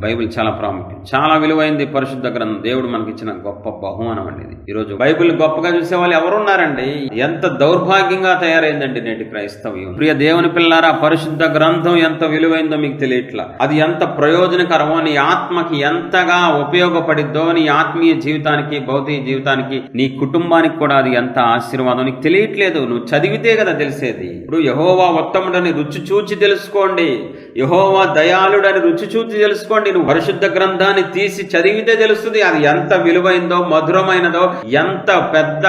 Bible చాలా ప్రాముఖ్యం. చాలా విలువైంది పరిశుద్ధ గ్రంథం. దేవుడు మనకి ఇచ్చిన గొప్ప బహుమానం అండి ఇది. ఈరోజు బైబిల్ గొప్పగా చూసే వాళ్ళు ఎవరున్నారండి ఎంత దౌర్భాగ్యంగా తయారైందండి నేటి క్రైస్తవ్యం. ప్రియ దేవుని పిల్లారా పరిశుద్ధ గ్రంథం ఎంత విలువైందో మీకు తెలియట్లా. అది ఎంత ప్రయోజనకరమో నీ ఆత్మకి ఎంతగా ఉపయోగపడిద్దో నీ ఆత్మీయ జీవితానికి భౌతిక జీవితానికి నీ కుటుంబానికి కూడా అది ఎంత ఆశీర్వాదం. నీకు తెలియట్లేదు నువ్వు చదివితే కదా తెలిసేది. ఇప్పుడు యహోవా ఉత్తముడని రుచి చూచి తెలుసుకోండి. యహోవా దయాళుడని రుచి చూచి తెలుసుకోండి. నువ్వు పరిశుద్ధ గ్రంథాన్ని తీసి చదివితే తెలుస్తుంది అది ఎంత విలువైందో మధురమైనదో ఎంత పెద్ద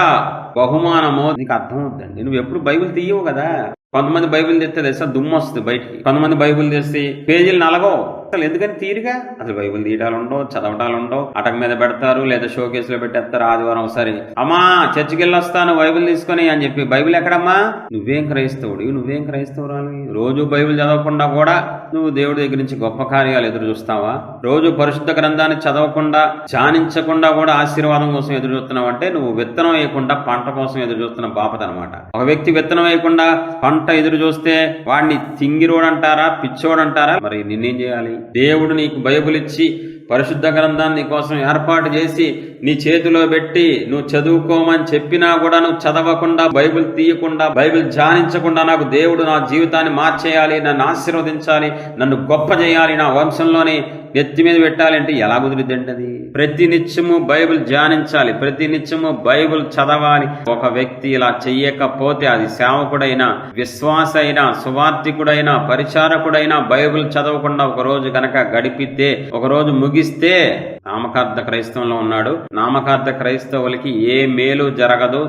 బహుమానమో. నీకు అర్థమవుతుంది నువ్వు ఎప్పుడు బైబిల్ తీయవు కదా. కొంతమంది బైబిల్ తెస్తే తెలుసా దుమ్ము వస్తుంది బయటికి. కొంతమంది బైబిల్ తెస్తే పేజీలు నలగవు. అసలు ఎందుకని తీరుగా? అసలు బైబిల్ తీయడాలు ఉండవు చదవటాలు ఉండవు అటక మీద పెడతారు లేదా షో కేసులో పెట్టేస్తారు ఆదివారం ఒకసారి. అమ్మా చర్చికి వెళ్ళొస్తాను బైబిల్ తీసుకొని అని చెప్పి. బైబిల్ ఎక్కడమ్మా? నువ్వేం క్రైస్తవుడు? నువ్వేం క్రైస్తవురాలి రోజు బైబిల్ చదవకుండా కూడా నువ్వు దేవుడి దగ్గర నుంచి గొప్ప కార్యాలు ఎదురు చూస్తావా? రోజు పరిశుద్ధ గ్రంథాన్ని చదవకుండా ధ్యానించకుండా కూడా ఆశీర్వాదం కోసం ఎదురు చూస్తున్నావు అంటే నువ్వు విత్తనం వేయకుండా పంట కోసం ఎదురు చూస్తున్న బాపత అనమాట ఒక వ్యక్తి విత్తనం వేయకుండా పంట ఎదురు చూస్తే వాడిని తింగిరోడు అంటారా పిచ్చోడు అంటారా మరి నిన్నేం చేయాలి? దేవుడు నీకు బైబిల్ ఇచ్చి పరిశుద్ధ గ్రంథాన్ని కోసం ఏర్పాటు చేసి నీ చేతిలో పెట్టి నువ్వు చదువుకోమని చెప్పినా కూడా నువ్వు చదవకుండా బైబిల్ తీయకుండా బైబిల్ ధ్యానించకుండా నాకు దేవుడు నా జీవితాన్ని మార్చేయాలి నన్ను ఆశీర్వదించాలి నన్ను గొప్ప చేయాలి నా వంశంలోని ఎత్తి మీద పెట్టాలంటే ఎలా కుదిరిద్దండి అది? ప్రతి నిత్యము బైబిల్ ధ్యానించాలి ప్రతి నిత్యము బైబిల్ చదవాలి. ఒక వ్యక్తి ఇలా చెయ్యకపోతే అది సేవకుడైనా విశ్వాస అయినా సువార్థికుడైనా పరిచారకుడైనా బైబిల్ చదవకుండా ఒక రోజు కనుక గడిపితే ఒక రోజు ముగిస్తే నామకార్థ క్రైస్తవంలో ఉన్నాడు. నామకార్థ క్రైస్తవులకి ఏ మేలు జరగదు.